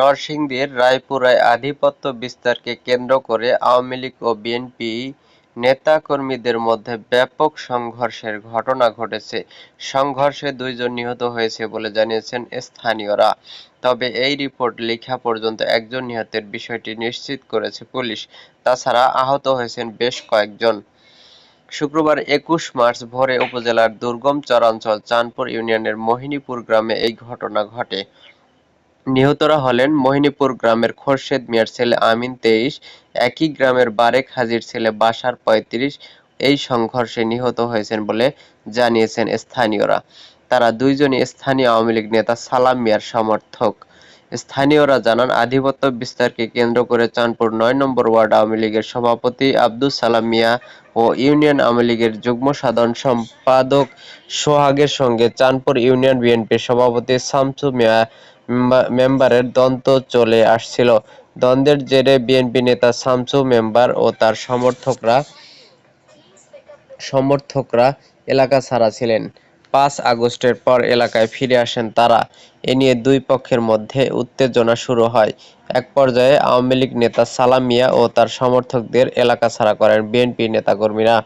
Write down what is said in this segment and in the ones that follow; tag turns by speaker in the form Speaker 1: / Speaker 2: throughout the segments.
Speaker 1: নরসিংদীর রায়পুরায় আধিপত্য বিস্তারকে কেন্দ্র করে আওয়ামী লীগ ও বিএনপি নেতা-কর্মীদের মধ্যে ব্যাপক সংঘর্ষের ঘটনা ঘটেছে। সংঘর্ষে দুইজন নিহত হয়েছে বলে জানিয়েছেন স্থানীয়রা। তবে এই রিপোর্ট লেখা পর্যন্ত একজন নিহতের বিষয়টি নিশ্চিত করেছে পুলিশ। তাছাড়া আহত হয়েছেন বেশ কয়েকজন। শুক্রবার একুশ মার্চ ভোরে উপজেলার দুর্গম চরাঞ্চল চাঁদপুর ইউনিয়নের মোহিনীপুর গ্রামে এই ঘটনা ঘটে। নিহতরা হলেন মোহিনীপুর গ্রামের খোরশেদ মিয়ার ছেলে আমিন তেইশ, একই গ্রামের বারেক হাজির ছেলে বাশার পঁয়ত্রিশ এই সংঘর্ষে নিহত হয়েছেন বলে জানিয়েছেন স্থানীয়রা। তারা দুইজনই স্থানীয় আওয়ামী লীগ নেতা সালাম মিয়ার সমর্থক। স্থানীয়রা জানান আধিপত্য বিস্তারকে কেন্দ্র করে চাঁদপুর নয় নম্বর ওয়ার্ড আওয়ামী লীগের সভাপতি আব্দুস সালাম মিয়া ও ইউনিয়ন আওয়ামী লীগের যুগ্ম সাধারণ সম্পাদক সোহাগের সঙ্গে চাঁদপুর ইউনিয়ন বিএনপির সভাপতি শামসু মিয়া মেম্বারের দ্বন্দ্ব চলে আসছিল। দ্বন্দ্বের জেরে বিএনপি নেতা শামসু মেম্বার ও তার সমর্থকরা সমর্থকরা এলাকা ছাড়া ছিলেন। পাঁচ আগস্টের পর এলাকায় ফিরে আসেন তারা। এ নিয়ে দুই পক্ষের মধ্যে উত্তেজনা শুরু হয়। এক পর্যায়ে আওয়ামী লীগ নেতা সালাম মিয়া ও তার সমর্থকদের এলাকা ছাড়া করেন বিএনপি নেতাকর্মীরা।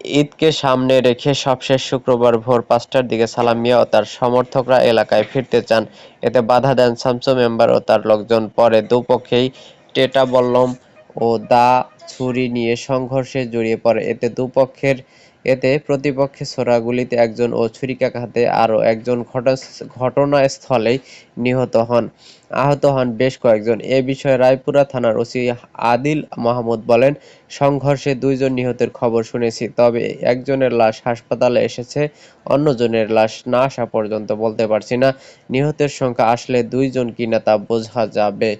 Speaker 1: ঈদকে সামনে রেখে সবশেষ শুক্রবার ভোর পাঁচটার দিকে সালামিয়া ও তার সমর্থকরা এলাকায় ফিরতে চান। এতে বাধা দেন শামসু মেম্বার ও তার লোকজন। পরে দুপক্ষেই টেটা বল্লম ও দা ছুরি নিয়ে সংঘর্ষে জড়িয়ে পড়ে। এতে দুপক্ষের এতে প্রতিপক্ষের ছোড়া গুলিতে একজন ও ছুরিকাঘাতে আরও একজন ঘটনাস্থলেই নিহত হন। আহত হন বেশ কয়েকজন। এ বিষয়ে রায়পুরা থানার ওসি আদিল মাহমুদ বলেন, সংঘর্ষে দুইজন নিহতের খবর শুনেছি। তবে একজনের লাশ হাসপাতালে এসেছে, অন্যজনের লাশ না আসা পর্যন্ত বলতে পারছি না। নিহতের সংখ্যা আসলে দুইজন কিনা তা বোঝা যাবে।